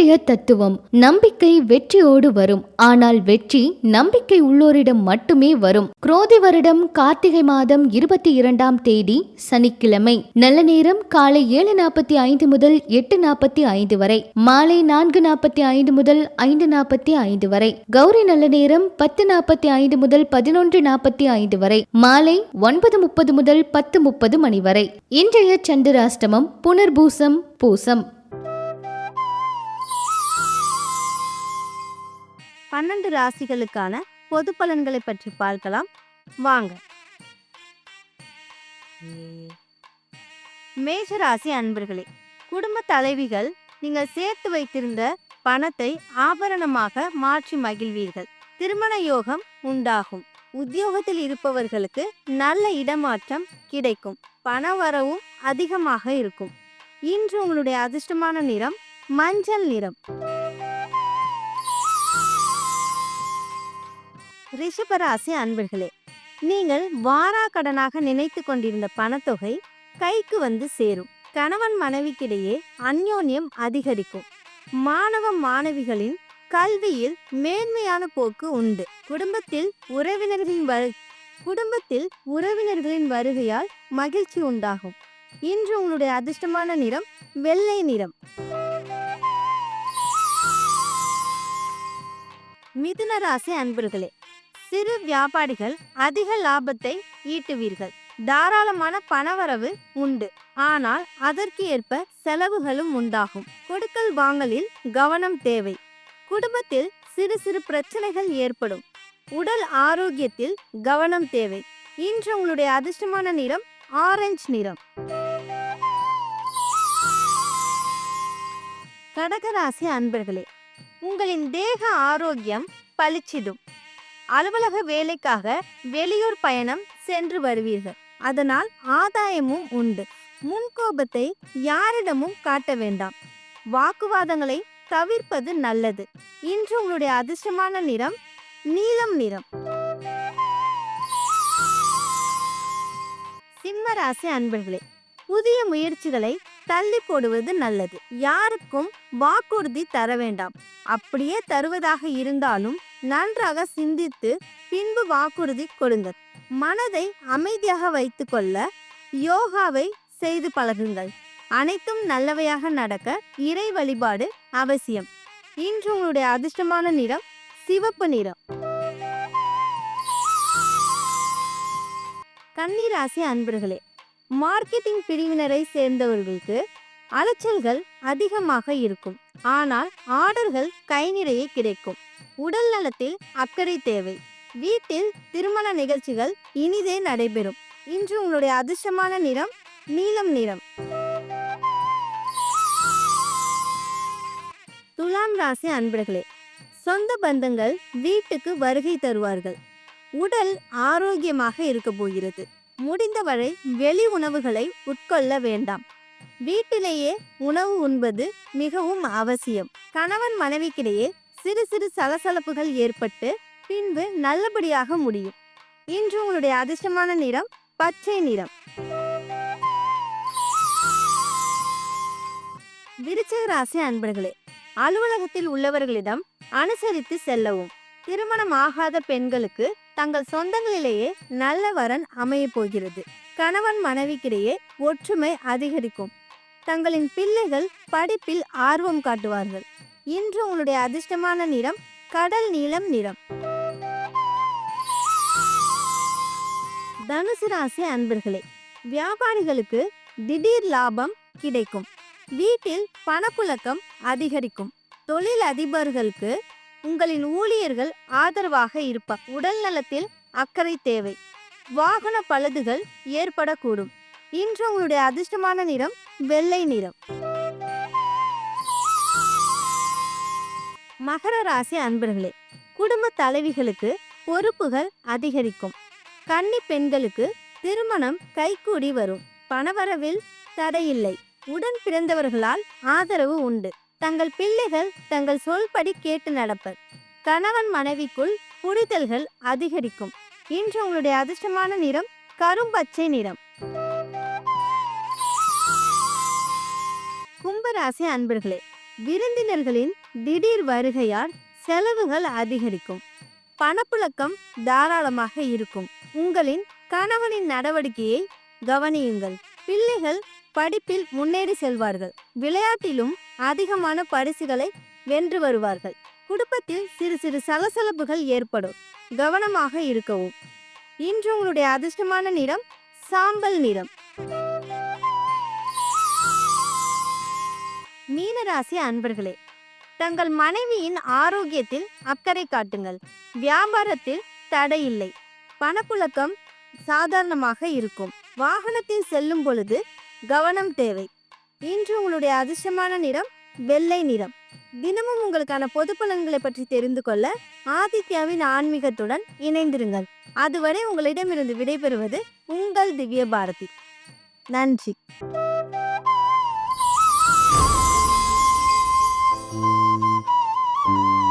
இன்றைய தத்துவம் நம்பிக்கை வெற்றியோடு வரும். ஆனால் வெற்றி நம்பிக்கை உள்ளோரிடம் மட்டுமே வரும். குரோதி வருடம் கார்த்திகை மாதம் இருபத்தி இரண்டாம் தேதி சனிக்கிழமை. நல்ல நேரம் காலை ஏழு நாற்பத்தி ஐந்து முதல் எட்டு நாற்பத்தி ஐந்து வரை. மாலை நான்கு நாற்பத்தி ஐந்து முதல் ஐந்து நாற்பத்தி ஐந்து வரை. கௌரி நல்ல நேரம் பத்து நாற்பத்தி ஐந்து முதல் பதினொன்று நாற்பத்தி ஐந்து வரை. மாலை ஒன்பது முப்பது முதல் பத்து முப்பது மணி வரை. இன்றைய சந்திராஷ்டமம் புனர்பூசம் பூசம். பன்னெண்டு ராசிகளுக்கான பொது பலன்களை பற்றி பார்க்கலாம். வாங்க. மேஷராசி அன்பர்களே குடும்ப தலைவிகள் நீங்கள் சேர்த்து வைத்திருந்த பணத்தை ஆபரணமாக மாற்றி மகிழ்வீர்கள். திருமண யோகம் உண்டாகும். உத்தியோகத்தில் இருப்பவர்களுக்கு நல்ல இடமாற்றம் கிடைக்கும். பண வரவும் அதிகமாக இருக்கும். இன்று உங்களுடைய அதிர்ஷ்டமான நிறம் மஞ்சள் நிறம். ரிஷபராசி அன்பர்களே நீங்கள் வாரா கடனாக நினைத்து கொண்டிருந்த பணத்தொகை கைக்கு வந்து சேரும். கணவன் மனைவிக்கிடையே அந்யோன்யம் அதிகரிக்கும். மாணவ மாணவிகளின் கல்வியில் மேன்மையான போக்கு உண்டு. குடும்பத்தில் உறவினர்களின் வரு குடும்பத்தில் உறவினர்களின் வருகையால் மகிழ்ச்சி உண்டாகும். இன்று உங்களுடைய அதிர்ஷ்டமான நிறம் வெள்ளை நிறம். மிதுன ராசி அன்பர்களே சிறு வியாபாரிகள் அதிக லாபத்தை ஈட்டுவீர்கள். தாராளமான பணவரவு உண்டு. ஆனால் அதற்கு ஏற்ப செலவுகளும் உண்டாகும். கொடுக்கல் வாங்கலில் கவனம் தேவை. குடும்பத்தில் சிறு சிறு பிரச்சனைகள் ஏற்படும். உடல் ஆரோக்கியத்தில் கவனம் தேவை. இன்று உங்களுடைய அதிர்ஷ்டமான நிறம் ஆரஞ்சு நிறம். கடகராசி அன்பர்களே உங்களின் தேக ஆரோக்கியம் பளிச்சிடும். அலுவலக வேலைக்காக வெளியூர் பயணம் சென்று வருவீர்கள். அதனால் ஆதாயமும் உண்டு. முன்கோபத்தை யாரிடமும் காட்ட வேண்டாம். வாக்குவாதங்களை தவிர்ப்பது நல்லது. இன்று உங்களுடைய அதிர்ஷ்டமான நிறம் நீலம் நிறம். சிம்ம ராசி அன்பர்களே புதிய முயற்சிகளை தள்ளி போடுவது நல்லது. யாருக்கும் வாக்குறுதி தர வேண்டாம். அப்படியே தருவதாக இருந்தாலும் நன்றாக சிந்தித்து பின்பு வாக்குறுதி கொடுங்கள். மனதை அமைதியாக வைத்துக்கொள்ள யோகாவை செய்து பழகுங்கள். அனைத்தும் நல்லவையாக நடக்க இறை வழிபாடு அவசியம். இன்று உங்களுடைய அதிர்ஷ்டமான நிறம் சிவப்பு நிறம். கன்னிராசி அன்பர்களே மார்க்கெட்டிங் பிரிவினரை சேர்ந்தவர்களுக்கு அலைச்சல்கள் அதிகமாக இருக்கும். ஆனால் ஆர்டர்கள் கை நிறைய கிடைக்கும். உடல் நலத்தில் அக்கறை தேவை. வீட்டில் திருமண நிகழ்ச்சிகள் இனிதே நடைபெறும். இன்று உங்களுடைய அதிர்ஷ்டமான நிறம் நீலம் நிறம். துலாம் ராசி அன்பர்களே சொந்த பந்தங்கள் வீட்டுக்கு வருகை தருவார்கள். உடல் ஆரோக்கியமாக இருக்க போகிறது. முடிந்தவரை வெளி உணவுகளை உட்கொள்ள வேண்டாம். வீட்டிலேயே உணவு உண்பது மிகவும் அவசியம். கணவன் மனைவிக்கிடையே சிறு சிறு சலசலப்புகள் ஏற்பட்டு பின்பு நல்லபடியாக முடியும். இன்று உங்களுடைய அதிர்ஷ்டமான நிறம் பச்சை நிறம். விருச்சக ராசி அன்பர்களே அலுவலகத்தில் உள்ளவர்களிடம் அனுசரித்து செல்லவும். திருமணம் ஆகாத பெண்களுக்கு தங்கள் சொந்தங்களிலேயே நல்ல வரன் அமைய போகிறது. கணவன் மனைவிக்கிடையே ஒற்றுமை அதிகரிக்கும். தங்களின் பிள்ளைகள் படிப்பில் ஆர்வம் காட்டுவார்கள். இன்று உங்களுடைய அதிர்ஷ்டமான நிறம் கடல் நீளம் நிறம். தனுசு ராசி அன்பர்களே வியாபாரிகளுக்கு திடீர் லாபம் கிடைக்கும். வீட்டில் பணப்புழக்கம் அதிகரிக்கும். தொழில் அதிபர்களுக்கு உங்களின் ஊழியர்கள் ஆதரவாக இருப்பார் உடல் நலத்தில் அக்கறை தேவை. வாகன பழுதுகள் ஏற்படக்கூடும். இன்று உங்களுடைய அதிர்ஷ்டமான நிறம் வெள்ளை நிறம். மகர ராசி அன்பர்களே குடும்ப தலைவிகளுக்கு பொறுப்புகள் அதிகரிக்கும். கன்னி பெண்களுக்கு திருமணம் கைகூடி வரும். பணவரவில் தடையில்லை. உடன் பிறந்தவர்களால் ஆதரவு உண்டு. தங்கள் பிள்ளைகள் தங்கள் சொல்படி கேட்டு நடப்பர். கணவன் மனைவிக்குள் புரிதல்கள் அதிகரிக்கும். இன்று உங்களுடைய அதிர்ஷ்டமான நிறம் கரும்பச்சை நிறம். கும்பராசி அன்பர்களே விருந்தினர்களின் திடீர் வருகையால் செலவுகள் அதிகரிக்கும். பணப்புழக்கம் தாராளமாக இருக்கும். உங்களின் கணவனின் நடவடிக்கையை கவனியுங்கள். பிள்ளைகள் படிப்பில் முன்னேறி செல்வார்கள். விளையாட்டிலும் அதிகமான பரிசுகளை வென்று வருவார்கள். குடும்பத்தில் சிறு சிறு சலசலப்புகள் ஏற்படும். கவனமாக இருக்கவும். இன்று உங்களுடைய அதிர்ஷ்டமான நிறம் சாம்பல் நிறம். மீனராசி அன்பர்களே தங்கள் மனைவியின் ஆரோக்கியத்தில் அக்கறை காட்டுங்கள். வியாபாரத்தில் தடையில்லை. பணப்புழக்கம் சாதாரணமாக இருக்கும். வாகனத்தில் செல்லும் பொழுது கவனம் தேவை. இன்று உங்களுடைய அதிர்ஷ்டமான நிறம் வெள்ளை நிறம். தினமும் உங்களுக்கான பொது பலன்களை பற்றி தெரிந்து கொள்ள ஆதித்யாவின் ஆன்மீகத்துடன் இணைந்திருங்கள். அதுவரை உங்களிடமிருந்து விடைபெறுவது உங்கள் திவ்ய பாரதி நன்றி. Thank you.